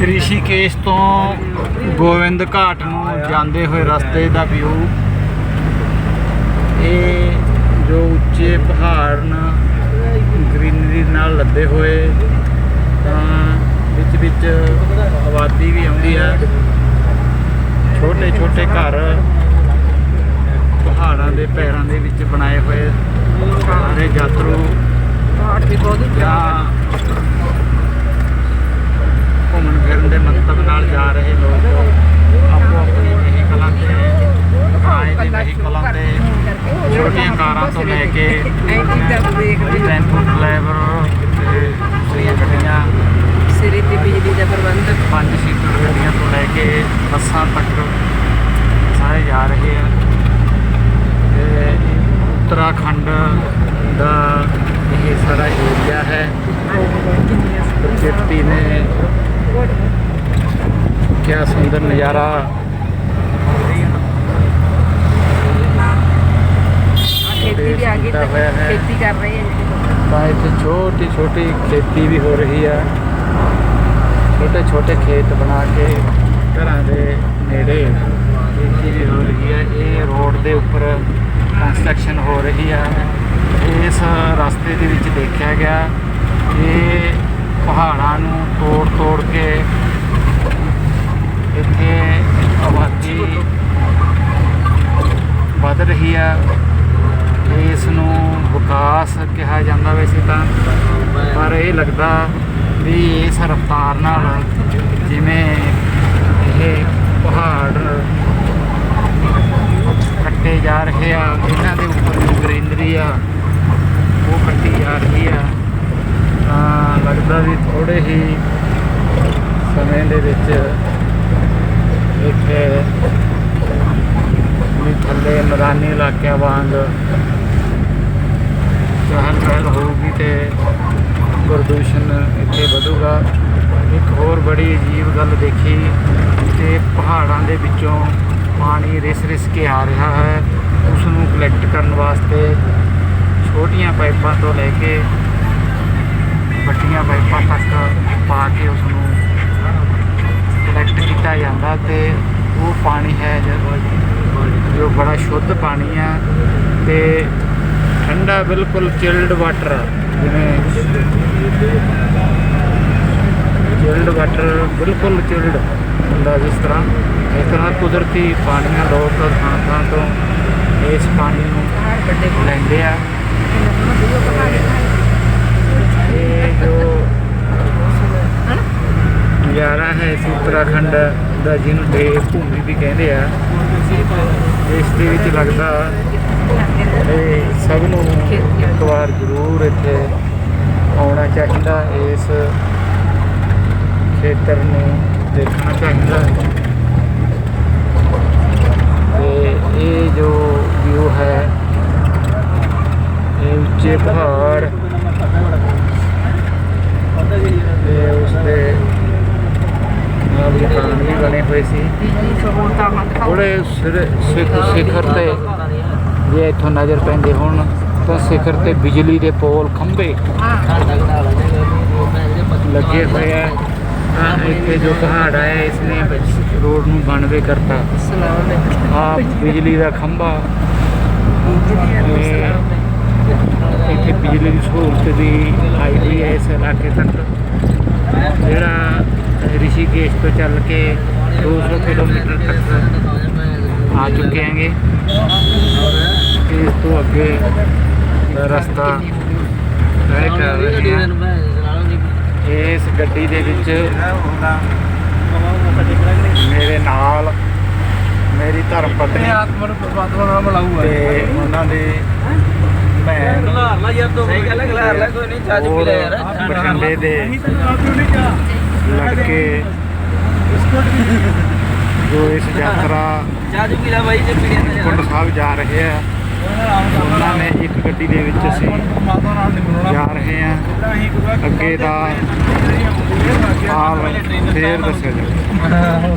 ਰਿਸ਼ੀਕੇਸ਼ ਤੋਂ ਗੋਬਿੰਦ ਘਾਟ ਨੂੰ ਜਾਂਦੇ ਹੋਏ ਰਸਤੇ ਦਾ ਵਿਊ ਇਹ ਜੋ ਉੱਚੇ ਪਹਾੜ ਨਾ ਗ੍ਰੀਨਰੀ ਨਾਲ ਲੱਦੇ ਹੋਏ, ਤਾਂ ਵਿੱਚ ਵਿੱਚ ਆਬਾਦੀ ਵੀ ਆਉਂਦੀ ਹੈ। ਛੋਟੇ ਛੋਟੇ ਘਰ ਪਹਾੜਾਂ ਦੇ ਪੈਰਾਂ ਦੇ ਵਿੱਚ ਬਣਾਏ ਹੋਏ ਸਾਰੇ ਯਾਤਰੂ ਪਹਾੜ ਵੀ ਬਹੁਤ ਉੱਚਾ ਫਿਰਨ ਦੇ ਮੰਤਵ ਨਾਲ ਜਾ ਰਹੇ ਲੋਕ ਆਪੋ ਆਪਣੀ ਵਹੀਕਲਾਂ ਤੇ ਕਿਰਾਏ ਦੀ ਵਹੀਕਲਾਂ ਤੇ ਛੋਟੀਆਂ ਕਾਰਾਂ ਤੋਂ ਲੈ ਕੇ ਟੈਂਪੂ ਡਰਾਈਵਰ ਤੇ ਗੱਡੀਆਂ ਸਿਰੇ ਤੇ ਬਿਜਲੀ ਦਾ ਪ੍ਰਬੰਧ। ਪੰਜ ਸੀਟਰ ਗੱਡੀਆਂ ਤੋਂ ਲੈ ਕੇ ਬੱਸਾਂ ਤੱਕ ਸਾਰੇ ਜਾ ਰਹੇ ਆ। ਤੇ ਉੱਤਰਾਖੰਡ ਦਾ ਇਹ ਸਾਰਾ ਏਰੀਆ ਹੈ। ਪ੍ਰਕਿਰਤੀ ਨੇ ਵੀ ਆ ਗਈ ਕੀਤਾ ਹੋਇਆ ਹੈ। ਖੇਤੀ ਕਰ ਰਹੇ ਹਾਂ ਤਾਂ ਇੱਥੇ ਛੋਟੀ ਛੋਟੀ ਖੇਤੀ ਵੀ ਹੋ ਰਹੀ ਆ ਛੋਟੇ ਛੋਟੇ ਖੇਤ ਬਣਾ ਕੇ ਘਰਾਂ ਦੇ ਨੇੜੇ ਖੇਤੀ ਵੀ ਹੋ ਰਹੀ ਹੈ। ਇਹ ਰੋਡ ਦੇ ਉੱਪਰ ਕੰਸਟਰਕਸ਼ਨ ਹੋ ਰਹੀ ਹੈ। ਇਸ ਰਸਤੇ ਦੇ ਵਿੱਚ ਦੇਖਿਆ ਗਿਆ ਇਹ ਪਹਾੜਾਂ ਨੂੰ ਤੋੜ ਤੋੜ ਕੇ ਇੱਥੇ ਆਬਾਦੀ ਵੱਧ ਰਹੀ ਹੈ। ਇਸ ਨੂੰ ਵਿਕਾਸ ਕਿਹਾ ਜਾਂਦਾ ਵੈਸੇ ਤਾਂ, ਪਰ ਇਹ ਲੱਗਦਾ ਵੀ ਇਸ ਰਫ਼ਤਾਰ ਨਾਲ ਜਿਵੇਂ ਇਹ ਪਹਾੜ ਕੱਟੇ ਜਾ ਰਹੇ ਆ, ਇਹਨਾਂ ਦੇ ਉੱਪਰ ਜੋ ਗ੍ਰੀਨਰੀ ਆ, ਉਹ ਕੱਟੀ ਜਾ ਰਹੀ ਆ, ਤਾਂ ਲੱਗਦਾ ਵੀ ਥੋੜੇ ਹੀ ਸਮੇਂ ਦੇ ਵਿੱਚ ਇੱਥੇ ਮੈਦਾਨੀ ਇਲਾਕਿਆਂ ਵਾਂਗ ਚਹਿਲ ਪਹਿਲ ਹੋਊਗੀ ਤੇ ਪ੍ਰਦੂਸ਼ਣ ਇੱਥੇ ਵਧੂਗਾ। ਇੱਕ ਹੋਰ ਬੜੀ ਅਜੀਬ ਗੱਲ ਦੇਖੀ ਕਿ ਪਹਾੜਾਂ ਦੇ ਵਿੱਚੋਂ ਪਾਣੀ ਰਿਸ ਰਿਸ ਕੇ ਆ ਰਿਹਾ ਹੈ। ਉਸ ਨੂੰ ਕਲੈਕਟ ਕਰਨ ਵਾਸਤੇ ਛੋਟੀਆਂ ਪਾਈਪਾਂ ਤੋਂ ਲੈ ਕੇ ਵੱਡੀਆਂ ਪਾਈਪਾਂ ਤੱਕ ਪਾ ਕੇ ਉਸ ਨੂੰ ਕਲੈਕਟ ਕੀਤਾ ਜਾਂਦਾ ਤੇ ਉਹ ਪਾਣੀ ਹੈ ਜੋ- ਜੋ ਬੜਾ ਸ਼ੁੱਧ ਪਾਣੀ ਆ ਤੇ ਠੰਡਾ ਬਿਲਕੁਲ ਚਿਲਡ ਵਾਟਰ ਜਿਵੇਂ ਚਿਲਡ ਵਾਟਰ ਬਿਲਕੁਲ ਚਿਲਡ ਹੁੰਦਾ ਜਿਸ ਤਰ੍ਹਾਂ ਇਸ ਤਰ੍ਹਾਂ ਕੁਦਰਤੀ ਪਾਣੀਆਂ ਲੋਕ ਥਾਂ ਥਾਂ ਤੋਂ ਇਸ ਪਾਣੀ ਨੂੰ ਲੈਂਦੇ ਆ। ਇਹ ਜੋ ਨਜ਼ਾਰਾ ਹੈ ਇਸ ਉੱਤਰਾਖੰਡ ਦਾ ਜਿਹਨੂੰ ਦੇਵ ਭੂਮੀ ਵੀ ਕਹਿੰਦੇ ਆ, ਇਸ ਦੇ ਵਿੱਚ ਲੱਗਦਾ ਇਹ ਸਭ ਨੂੰ ਇੱਕ ਵਾਰ ਜ਼ਰੂਰ ਇੱਥੇ ਆਉਣਾ ਚਾਹੀਦਾ, ਇਸ ਖੇਤਰ ਨੂੰ ਦੇਖਣਾ ਚਾਹੀਦਾ। ਤੇ ਇਹ ਜੋ ਵਿਊ ਹੈ, ਇਹ ਉੱਚੇ ਪਹਾੜ ਤੇ ਉਸ ਦੇ ਨਾਲ ਮਕਾਨ ਵੀ ਬਣੇ ਹੋਏ ਸੀ ਬਿਜਲੀ ਸਹੂਲਤਾਂ ਹਨ ਥੋੜੇ ਸਿਰ ਸਿਖ, ਸਿਖਰ ਤੇ ਜੇ ਇੱਥੋਂ ਨਜ਼ਰ ਪੈਂਦੇ ਹੋਣ, ਤਾਂ ਸਿਖਰ ਤੇ ਬਿਜਲੀ ਦੇ ਪੋਲ, ਖੰਭੇ ਲੱਗੇ ਹੋਏ ਆ। ਤਾਂ ਇੱਥੇ ਜੋ ਪਹਾੜ ਹੈ ਇਸ ਨੇ ਰੋਡ ਨੂੰ ਬਣਵੇ ਕਰਤਾ। ਸਲਾਮ ਆ ਬਿਜਲੀ ਦਾ ਖੰਭਾ ਇੱਥੇ ਬਿਜਲੀ ਦੀ ਸਹੂਲਤ ਵੀ ਆਈ ਹੋਈ ਹੈ ਇਸ ਇਲਾਕੇ ਤੱਕ। ਜਿਹੜਾ ਰਿਸ਼ੀਕੇਸ਼ ਤੋਂ ਚੱਲ ਕੇ 200 ਕਿਲੋਮੀਟਰ ਤੱਕ ਆ ਚੁੱਕੇ ਹਾਂਗੇ। ਇਸ ਤੋਂ ਅੱਗੇ ਰਸਤਾ ਤੈਅ ਕਰ ਰਹੇ ਹਾਂ। ਇਸ ਗੱਡੀ ਦੇ ਵਿੱਚ ਮੇਰੇ ਨਾਲ ਮੇਰੀ ਧਰਮ ਪਤਨੀ ਆਤਮਾ ਨੂੰ ਪਰਮਾਤਮਾ ਨਾਲ ਮਿਲਾਊਗਾ ਤੇ ਉਹਨਾਂ ਦੇ ਭੈਣ ਖਲਾਰ ਲਾ ਯਾਰ ਤੂੰ। ਸਹੀ ਗੱਲ ਹੈ ਖਲਾਰ ਲੈ ਕੋਈ ਨਹੀਂ ਹੋਰ ਪੀ ਲੈ ਯਾਰ। ਬਠਿੰਡੇ ਦੇ ਲੜਕੇ ਜੋ ਇਸ ਯਾਤਰਾ ਚਾਹ ਪੀ ਬਾਈ ਜੇ ਪੀੜੀਆਂ ਦਾ ਕੁੰਡ ਸਾਹਿਬ ਜਾ ਰਹੇ ਆ। ਉਹਨਾਂ ਨੇ ਇੱਕ ਗੱਡੀ ਦੇ ਵਿੱਚ ਅਸੀਂ ਜਾ ਰਹੇ ਆ। ਅੱਗੇ ਦਾ ਹਾਲ ਫੇਰ ਦੱਸਿਆ ਜਾਵੇ।